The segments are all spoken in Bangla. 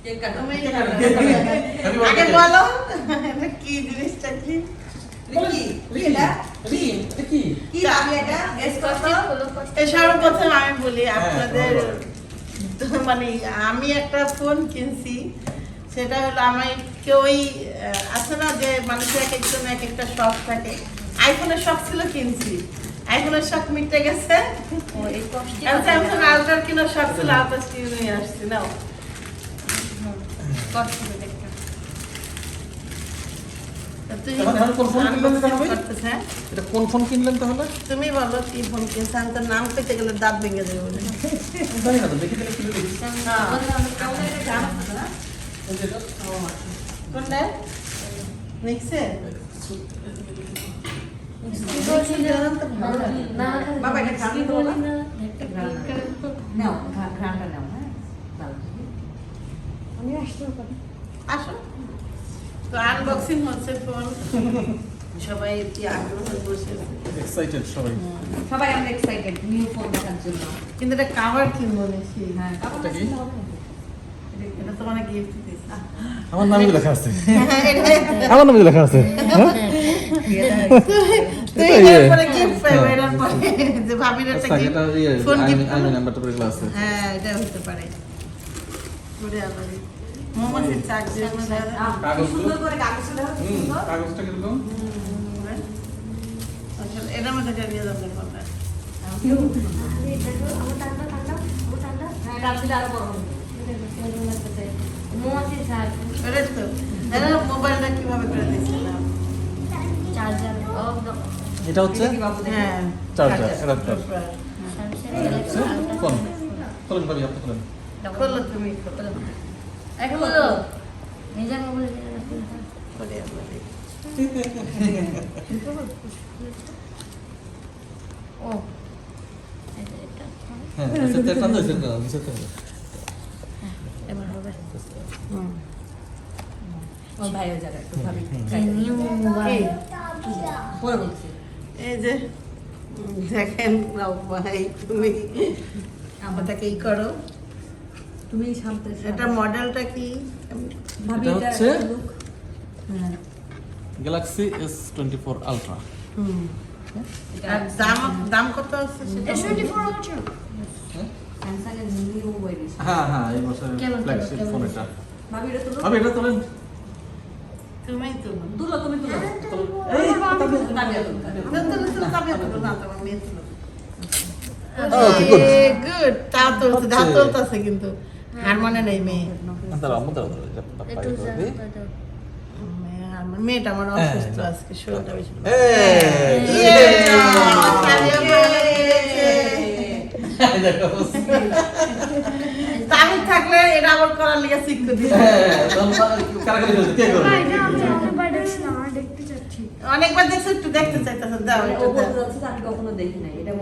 আমি মানে আমি একটা ফোন কিনছি সেটা হলো আমি কেউই আছে না যে মানুষের এক একজন এক একটা শখ থাকে আইফোনের শখ ছিল কিনছি আইফোনের শখ মিটে গেছে শখ ছিল আলট্রা নিয়ে আসছি নাও কষ্ট দেখতে। তা কোন ফোন কিনলেন হ্যাঁ? তাহলে তুমি বলো কি ফোন কিনছো আমি তোর নাম পেতে গেলে দাঁত ভেঙে দেবে বলে জানি না তো দেখি দেখি কিনে হ্যাঁ। না? এটা। কোনটা নিক্সে বাবা, এটা। ঘ্রাণ নাও, ঘ্রাণ- ঘ্রাণটা নাও, হ্যাঁ? আসো। তো আনবক্সিং হচ্ছে ফোন সবাই কি আগ্রহ বসে এক্সাইটেড সবাই। সবাই আমরা এক্সাইটেড নিউ ফোন দেখার জন্য। কিন্তু এটা কাভার কিনবো নাকি? হ্যাঁ এটা কি? এটা তোমার গিফট দিস। আমার নামই লেখা আছে। আমার লেখা গিফট হ্যাঁ। এটা। নাম্বারটা আছে হ্যাঁ হতে পারে। মোমোসের দিয়ে হয়? সুন্দর করে কাগজটা কীরকম আচ্ছা, এটার মধ্যে হ্যাঁ, এটা তো এটা মোবাইলটা কীভাবে করে এটা হচ্ছে? এটা কি হ্যাঁ চার্জার। অ্যাডাপ্টার কোন ভাবি আপনি খোলেন। তুমি খোলো করে আবার হ্যাঁ সেটা টান দাও সেটা সেটা হুম। ওর ভাইয়ের জায়গা একটু ভাবি। এই, পরে বলছি। এই যে দেখেন রাও ভাই তুমি আমাটাকে ই করো। তুমি শান্ত এটা মডেলটা কি? ভাবি এটা হচ্ছে? Galaxy S twenty four ultra হুম। এটা আর দাম দাম কত আছে সেটা? Samsung এর new হ্যাঁ হ্যাঁ এই বছরের ফ্ল্যাগশিপ ফোন এটা। ভাবি এটা তুলো। ভাবি এটা তোলেন। তুমি তো তুলো, তুমি তুলো। এই তাবিয়া তুলো, তাবিয়া তুলো। তুলো, তুলো, তুলো, চাপিয়ে তুলো, না, তোমার মেয়ে তুলো। Okay, good. এ, good, তাও তুলছে, তাও তুলতেছে কিন্তু। মানে নেই মেয়ে মেয়েটা আমার অসুস্থ আজকে শরীরটা বেশি থাকলে এটা আবার করার লিগে শিখ করে দিই তখন কারাকারি চলছে কে করবে অনেকবার দেখছ একটু দেখতে চাইতেছে দাও কখনো দেখি নাই, এটা।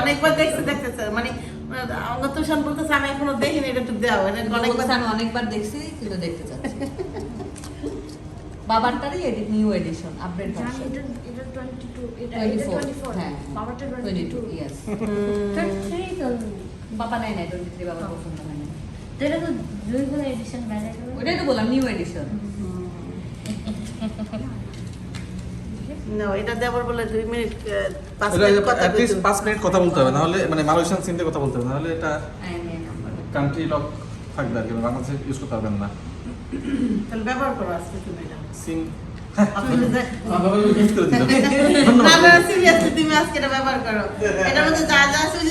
অনেকবার দেখতে দেখতেছে মানে অঙ্গ তুষান বলতেছে আমি এখনও দেখিনি এটা একটু দাও এটা অনেকবার আমি অনেকবার দেখছি কিন্তু দেখতে চাচ্ছি বাবারটারই এডি নিউ এডিশন আপডেট ভার্সন 24 হ্যাঁ 22 ইয়েস বাবা নাই নাই 23 বাবা পছন্দ হয় না ওটাই তো বললাম নিউ এডিশন না এটা দেওয়ার বলে দুই মিনিট আহ, পাঁচ মিনিট কথা মিনিট কথা বলতে হবে নাহলে মানে মালয়েশিয়ান সিম দিয়ে কথা বলতে হবে নাহলে এটা কান্ট্রি লক থাকবে আর কি বাংলাদেশে ইউজ করতে পারবেন না। তাহলে ব্যবহার করো আজকে তুমি এটা সিম আপনি যে- ইউজ করে দিলাম না না সিরিয়াসলি তুমি আজকে এটা ব্যবহার করো এটার মধ্যে যা যা আছে ওই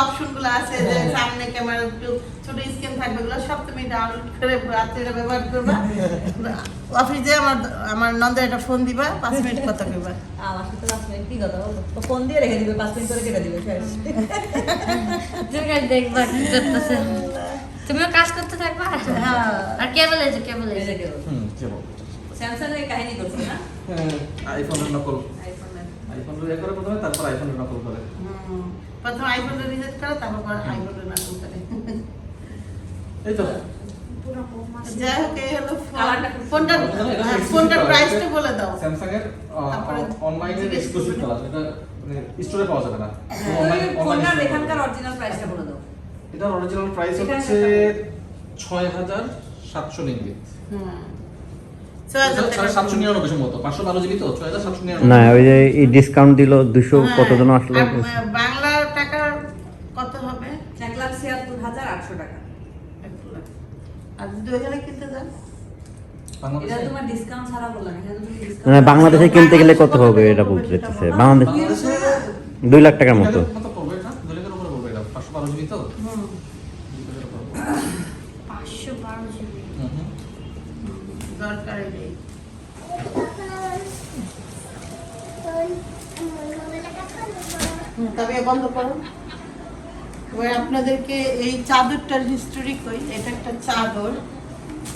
অপশনগুলো আছে যে সামনে ক্যামেরা একটু ছোট স্ক্রিন থাকবে? ওগুলো সব তুমি ডাউনলোড করে রাত্রে এটা ব্যবহার করবা অফিসে আমার আমার নন্দের একটা ফোন দিবা পাঁচ মিনিট কথা কইবা আমার সাথে পাঁচ মিনিট কি কথা বলব ফোন দিয়ে রেখে দিবে পাঁচ মিনিট করে কেটে দিবে শেষ দেখবা কি করতেছে তুমিও কাজ করতে থাকবা। আর কে বলেছে কে এই বলেছে যে কেউ হুম। কে বলব স্যামসাং এর কাহিনী করছে না? আইফোনের নকল। আইফোনের আইফোন এ করে প্রথমে তারপর আইফোনের নকল করে। হুম। প্রথম আইফোনটা রিজেক্ট করো তারপর আইফোনটা না করে। এই তো। যাই হোক এই হলো কালারটা ফোনটা এটা হ্যাঁ, exclusive ফোনটার colour। প্রাইসটা বলে দাও। স্যামসাং এর অনলাইনে এক্সক্লুসিভ কালার এটা মানে স্টোরে পাওয়া যাবে না। ফোনটার এখানকার অরিজিনাল প্রাইসটা বলে দাও। এটার অরিজিনাল প্রাইস হচ্ছে ছয় হাজার সাতশো রিঙ্গিত। হুম। না ওই যে এই ডিসকাউন্ট দিল দুশো হ্যাঁ, কত জন আসলো। বাংলা টাকা কত হবে? এক লাখ ছিয়াত্তর হাজার আটশো টাকা। আর যদি ওইখানে কিনতে যান? বাংলাদেশে? তোমার ডিসকাউন্ট ছাড়া বললাম এটা তুমি মানে কিনতে গেলে কত হবে এটা বলতে চাইতেছে? বাংলাদেশ বাংলাদেশে দুই লাখ টাকার মতো কত পড়বে এটা দুই লাখের উপরে পড়বে এটা পাঁচশো বারো জিবি তো হুম দুই লাখের উপরে পড়বে। পাঁচশো বারো জিবি হুম হুম। দরকারই নেই হুম, তবে বন্ধ করো। এবার আপনাদেরকে এই চাদরটার হিস্টোরি কই। এটা একটা চাদর।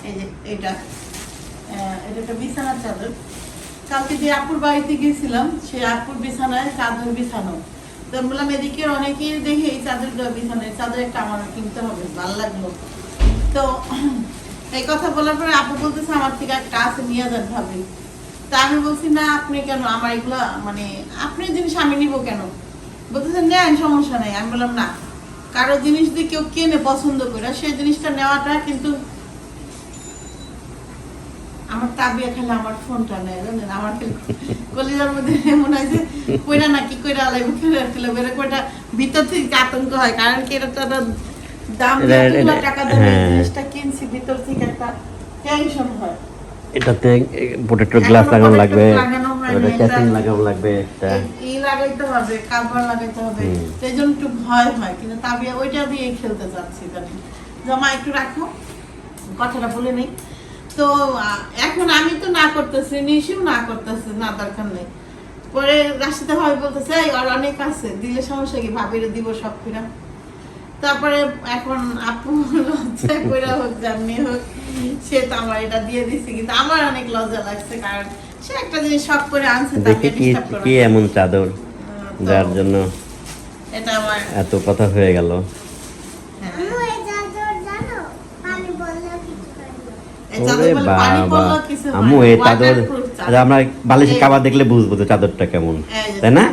এই যে এটা। এটা একটা বিছানার চাদর। কালকে যে বাড়িতে গেছিলাম, সে বিছানায় চাদর বিছানো। তো বললাম, এদিকে অনেকেই দেখে এই চাদর বিছানায়। চাদর একটা আমার কিনতে হবে, ভালো লাগল। তো এই কথা বলার পরে আপু বলতেছে, আমার থেকে একটা আছে, নিয়ে যান ভাবি। তা আমি বলছি, না, আপনি কেন? আমার এগুলা মানে আপনি জিনিস আমি নিব কেন? বলতেছে নেন সমস্যা নেই। আমি বললাম না। কারও জিনিস যদি কেউ কেনে পছন্দ করে সেই জিনিসটা নেওয়াটা কিন্তু আমার তাবিয়া খালি আমার ফোনটা নেয় জানেন? আমার খালি কলিজার মধ্যে মনে হয় যে কইরা না কি কইরা আলাই মুখে রাখছিল বেরে কইটা ভিতর থেকে আতঙ্ক হয়। কারণ কি এটা তো দাম দিয়ে টাকা দিয়ে হ্যাঁ। জিনিসটা কিনছি ভিতর থেকে একটা টেনশন হয়। এটাতে প্রোটেক্টর গ্লাস লাগানো লাগবে। লাগানো হয়নি, ওটা এটা- লাগবে একটা। এই- এই লাগাইতে হবে কাভার লাগাইতে হবে। হুম। একটু ভয় হয় কিন্তু তাবিয়া ওইটা দিয়ে খেলতে চাচ্ছি জানি। জমা একটু রাখো কথাটা বলে নেই। তো এখন আমি তো না করতেছি নিশিও না করতেছে না দরকার নেই। পরে রাশিদা ভাবি বলতেছে এই আর অনেক আছে দিলে সমস্যা কি? ভাবিরে দিব সব ফিরা তারপরে এখন আপু লজ্জা করে হোক যেমনি হোক সে তো আমার এটা দিয়ে দিছে। কিন্তু আমার অনেক লজ্জা লাগছে কারণ সে একটা জিনিস সব করে আনছে দেখি কি কি এমন চাদর যার জন্য এটা আমার এত কথা হয়ে গেল। হ্যাঁ। আম্মু এই চাদর আচ্ছা, আমরা বালিশের কাবার দেখলে বুঝব তো চাদরটা কেমন। তাই না।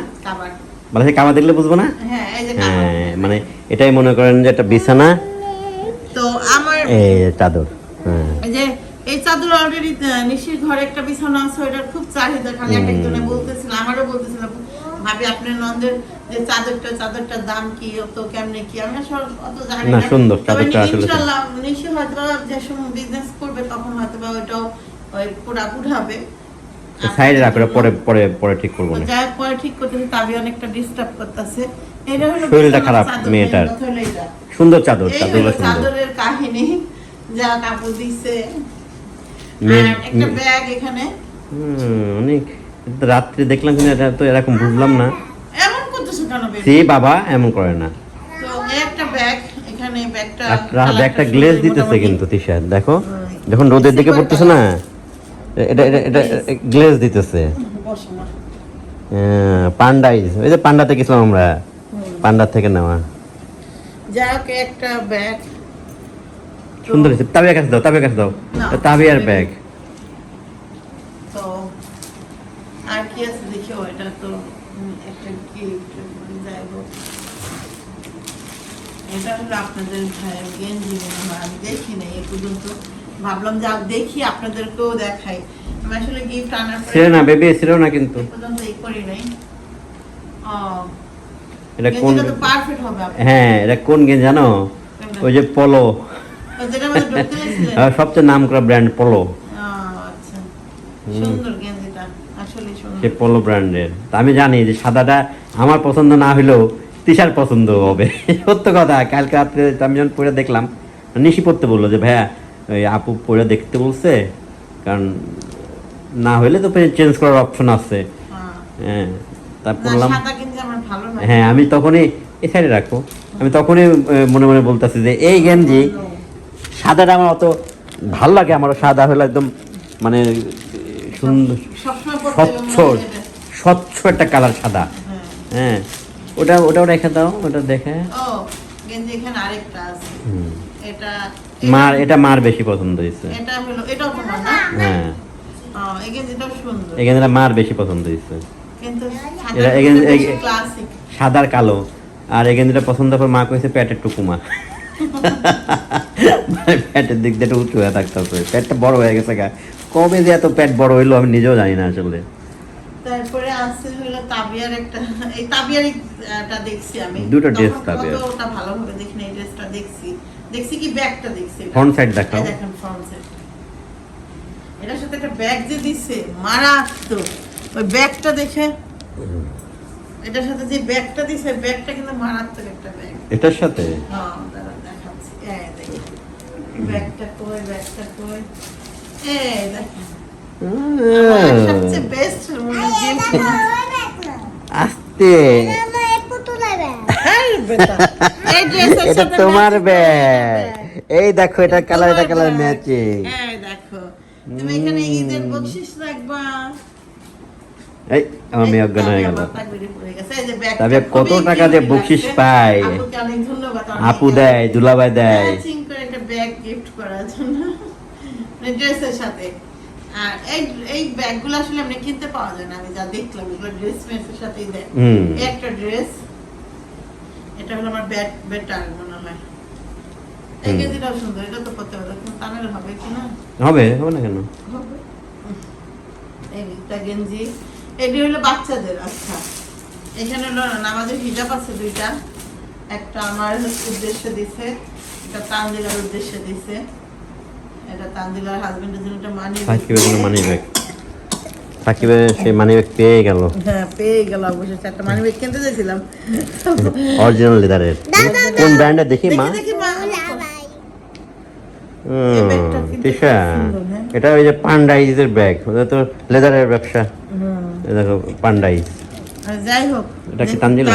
বালিশের কাবার দেখলে বুঝব না? হ্যাঁ। হ্যাঁ মানে এটাই মনে করেন যে একটা বিছানা। তো আমার এই চাদর হ্যাঁ। চাদর অলরেডি নিশির ঘরে একটা বিছানা আছে ওটার খুব চাহিদা। খালি এক একজনে বলতেছিল আমারও বলতেছিল ভাবি আপনার নন্দের যে চাদরটা চাদরটার দাম কি অত কেমনে কি? আমি আসলে অত জানি না, সুন্দর, চাদরটা আসলে ইনশাআল্লাহ নিশি হয়তো যে সময় বিজনেস করবে তখন হয়তো বা ওইটাও ওই পুরা উঠাবে। সাইডে রাখো এটা পরে পরে পরে ঠিক করব না যাই পরে ঠিক করতেছে তাবি অনেকটা ডিস্টার্ব করতেছে। এটা হলো শরীরটা খারাপ চাদর, মেয়েটার। সুন্দর চাদর সুন্দর। চাদরের কাহিনী যা কাপড় আর একটা ব্যাগ এখানে। অনেক রাত্রে দেখলাম কিন্তু এটা তো এরকম বুঝলাম না। এমন করতেছো কেন সে বাবা এমন করে না। তো একটা ব্যাগ এখানে ব্যাগটা একটা গ্লেজ দিতেছে কিন্তু তিশা দেখো যখন রোদের দিকে পড়তেছে না এটা এটা এটা গ্লেজ দিতেছে। না। পান্ডাইজ ওই যে পান্ডাতে গেছিলাম আমরা। পান্ডা থেকে নেওয়া। যাই হোক একটা ব্যাগ সুন্দর হয়েছে। তাবিয়ার কাছে দাও তাবিয়ার কাছে দাও। তাবিয়ার ব্যাগ তো আর কি আছে দেখো এটা তো একটা গিফট যাই হোক এটা হলো আপনাদের ভাইয়ের গেঞ্জি মনে হয় আমি দেখি নাই এ পর্যন্ত। ভাবলাম যে দেখি আপনাদেরকেও দেখাই। আমি আসলে গিফট আনার পরে ছিল না বেবি ছিল না কিন্তু। পর্যন্ত এই করি নাই। ও এটা কোন তো পারফেক্ট হবে হ্যাঁ এটা কোন গেঞ্জ জানো? ওই যে পলো যেটা আমাদের সবচেয়ে নাম করা ব্র্যান্ড পলো সুন্দর গেঞ্জিটা আসলে সে পলো ব্র্যান্ডের তা আমি জানি যে সাদাটা আমার পছন্দ না হলেও তিশার পছন্দ হবে। সত্য কথা কালকে রাত্রে আমি যখন পরে দেখলাম নিশি পড়তে বলল যে ভাইয়া ওই আপু পরে দেখতে বলছে কারণ না হলে তো চেঞ্জ করার অপশন আছে। হ্যাঁ। হ্যাঁ তা বললাম হ্যাঁ আমি তখনই এই সাইডে রাখো। আমি তখনই মনে মনে বলতেছি যে এই গেঞ্জি সাদাটা আমার অত ভালো লাগে আমার সাদা হলো একদম মানে সুন্দর। স্বচ্ছ। স্বচ্ছ একটা কালার সাদা। হ্যাঁ। ওটা ওটাও রেখে দাও ওটা দেখে। ও গেঞ্জি এখানে আরেকটা আছে। হুম। এটা মার এটা মার বেশি পছন্দ হয়েছে। এটা হলো এটাও তোমার না? হ্যাঁ। গেঞ্জিটা মার বেশি পছন্দ হয়েছে। সাদার কালো। আর এই গেঞ্জিটা পছন্দ করে মা কইছে প্যাটের টুকুমা পেটের দিক দিয়ে একটু উঁচু হয়ে থাকতে হবে। পেটটা বড় হয়ে গেছে গা। কবে যে এত পেট বড় হইল আমি নিজেও জানি না আসলে। তারপরে আছে হলো তাবিয়ার একটা এই তাবিয়ার একটা দেখছি আমি। দুটো তখন তাবিয়ার। ওটা ভালোভাবে দেখি না এই ড্রেসটা দেখছি। দেখছি কি ব্যাগটা দেখছি এটা। Front দেখাও। দেখেন ফ্রন্ট সাইড এটার সাথে একটা ব্যাগ যে দিছে মারাত্মক। ওই ব্যাগটা দেখে এটার সাথে যে ব্যাগটা দিছে ব্যাগটা কিন্তু মারাত্মক একটা ব্যাগ। এটার সাথে? হ্যাঁ দাঁড়া দেখাচ্ছি। এই ব্যাগটা কই ব্যাগটা কই? আস্তে এটা তোমার ব্যাগ। এই দেখো এটা কালার এটা কালার। ম্যাচিং এই দেখো তুমি এখানে ঈদের বকশিস রাখবা এই আমার মেয়ে অজ্ঞান হয়ে গেল যে তবে কত টাকা দিয়ে cute বকশিস। পায়। ধন্যবাদ আপু দেয় দুলাবাই দেয় করে একটা ব্যাগ গিফট করার জন্য ড্রেসের সাথে। আর এই এই ব্যাগগুলো আসলে আপনি কিনতে পাওয়া যায় না আমি যা দেখলাম এগুলো ড্রেস মেসের সাথেই দেয়। একটা ড্রেস এটা হলো আমার ব্যাট বেটার মনে হয়। এই গেঞ্জিটাও সুন্দর এটা তো পড়তে পারো কিন্তু তামিল হবে কি না? হবে হবে না কেন? এই একটা গেঞ্জি এটি হলো বাচ্চাদের আচ্ছা এখানে হলো নামাজের হিজাব আছে দুইটা। একটা আমার উদ্দেশ্যে দিছে এটা তানজিলার উদ্দেশ্যে দিছে। এটা তানজিলার হাজবেন্ডের জন্য একটা মানি সাকিবের কোনো মানি ব্যাগ সাকিবের সেই মানি ব্যাগ পেয়ে গেল। হ্যাঁ পেয়ে গেল অবশেষে একটা মানি ব্যাগ কিনতে চাইছিলাম অরিজিনাল লেদারের কোন ব্র্যান্ডের দেখি মা। তিশা। হ্যাঁ। এটা ওই যে পান্ডাইজের ব্যাগ ওটা তো লেদারের ব্যবসা। দেখো পান্ডাইজ। যাই হোক এটা কি তানজিলা?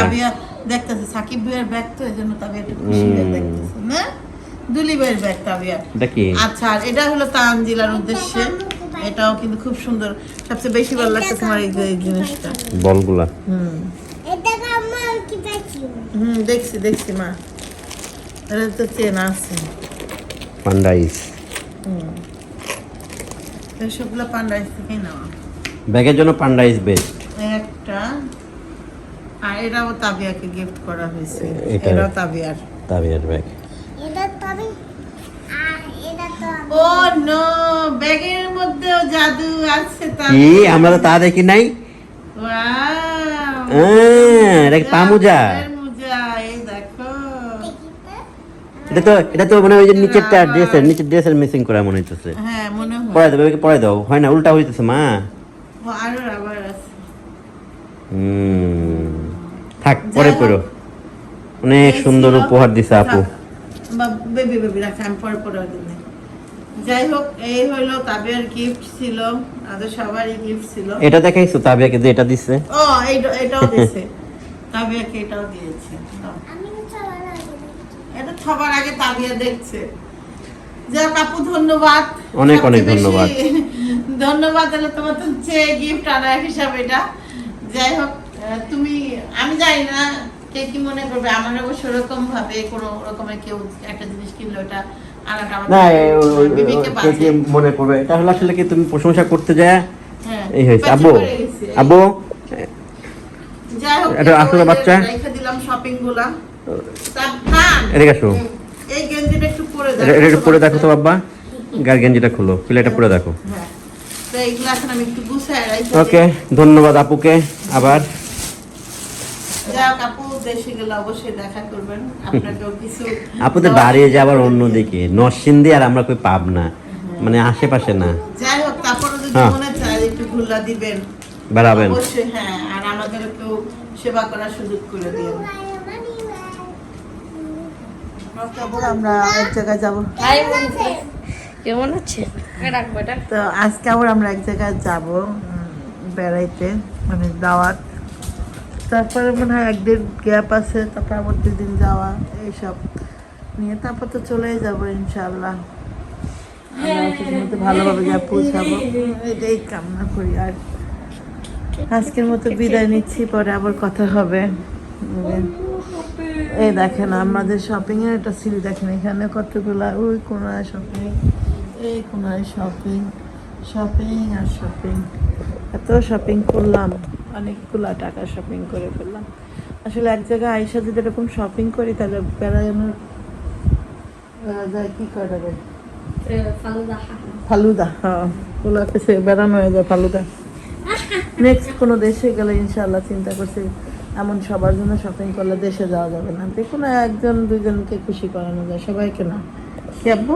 দেখতেছে। সাকিব ভাইয়ের ব্যাগ তো এই জন্য তাবিয়া একটু খুশি দেখতেছে না? দুলি ভাইয়ের ব্যাগ তাবিয়া এটা কি? আচ্ছা আর এটা হলো তানজিলার উদ্দেশ্যে। এটাও কিন্তু খুব সুন্দর। সবচেয়ে বেশি ভালো লাগছে তোমার এই জিনিসটা। বলগুলা। হুম। এটা তো কি পাইছি? হুম দেখছি দেখছি মা। এটা তো চেনা আছে। পান্ডাইজ হুম। সবগুলো পান্ডাইজ থেকে নেওয়া। ব্যাগের জন্য পান্ডাইজ বেস্ট একটা। আর এটাও তাবিয়াকে গিফট করা হয়েছে। এটাও তাবিয়ার। তাবিয়ার ব্যাগ ও নো ব্যাগের মধ্যেও জাদু আছে তার কি? আমরা তো তা দেখি নাই? এটা দেখো। এটা তো এটা তো মানে ওই যে নিচেরটা ড্রেসের নিচের ড্রেসের মিসিং করা মনে হইতেছে। হ্যাঁ মনে হয়। দাও। হয় না উল্টা হইতেছে মা। ও, আরও আবার আছে। হুম। থাক পরে পড়ো অনেক সুন্দর উপহার দিছে আপু। বা বেবি বেবি রাখা আমি পরে পরে দিনে যাই হোক এই হলো তাবিয়ার গিফট ছিল আমাদের সবারই গিফট ছিল। এটা দেখাইছো তাবিয়াকে যে এটা দিছে? ও এইটা- এটাও দিয়েছে তাবিয়াকে এটাও দিয়েছে। আমি তো সবার আগে এটা সবার আগে তাবিয়া দেখছে। যাক আপু ধন্যবাদ। অনেক অনেক ধন্যবাদ। ধন্যবাদ হলো তোমার তো যে গিফট আনা হিসাবে এটা। যাই হোক তুমি আমি জানি না কে কি মনে করবে? আমার অবশ্য ওরকম ভাবে কোনো রকমের কেউ একটা জিনিস কিনলে ওটা না। কে কি মনে করবে? এটা হলো আসলে কি তুমি প্রশংসা করতে যায়? হ্যাঁ, এই হয়েছে। বাজে আব্বু পড়ে আব্বু? এটা আসলে বাচ্চা? রেখে দিলাম শপিংগুলা এদিকে আসো। এই গেঞ্জিটা একটু পরে এটা এটা একটু পরে দেখো তো বাবা গার গেঞ্জিটা খুলো প্লেটা পরে দেখো। হ্যাঁ। তো এইগুলো এখন আমি একটু গুছায় রাখি। ওকে ধন্যবাদ আপুকে আবার যাক আপু দেশে গেলে অবশ্যই দেখা করবেন আপনাকেও কিছু আপুদের বাড়ি যাবার অন্যদিকে নরসিংদী আর আমরা কই পাব না মানে আশেপাশে না। যাই হোক তারপরে যদি হ্যাঁ। মনে চায় একটু দিবেন। বেড়াবেন। অবশ্যই হ্যাঁ আর সেবা করার সুযোগ করে দিন আমরা এক জায়গায় যাব। কেমন আছে? তো আজকে আবার আমরা এক জায়গায় যাব বেড়াইতে মানে দাওয়াত। তারপরে মনে হয় একদিন গ্যাপ আছে, তারপর আবার দুদিন যাওয়া, এইসব। নিয়ে তারপর তো চলেই যাব ইনশাল্লাহ ভালোভাবে যা পৌঁছাবো। এটাই কামনা করি আর আজকের মতো বিদায় নিচ্ছি, পরে আবার কথা হবে। এই দেখেন, আমাদের শপিং এর একটা সিল দেখেন এখানে কতগুলা, ওই কোনায় শপিং এই কোনায় শপিং শপিং আর শপিং এত শপিং করলাম। অনেকগুলা টাকা শপিং করে ফেললাম। আসলে এক জায়গায় আইসা যদি এরকম শপিং করি তাহলে বেড়ানোর কি করে রে? ফালুদা। ফালুদা হ্যাঁ। ওগুলো কাছে বেড়ানো হয়ে যায় ফালুদা। নেক্সট কোনো দেশে গেলে ইনশাল্লাহ চিন্তা করছি এমন সবার জন্য শপিং করলে দেশে যাওয়া যাবে না। যে কোনো একজন দুজনকে খুশি করানো যায় সবাইকে না। কি আব্বু?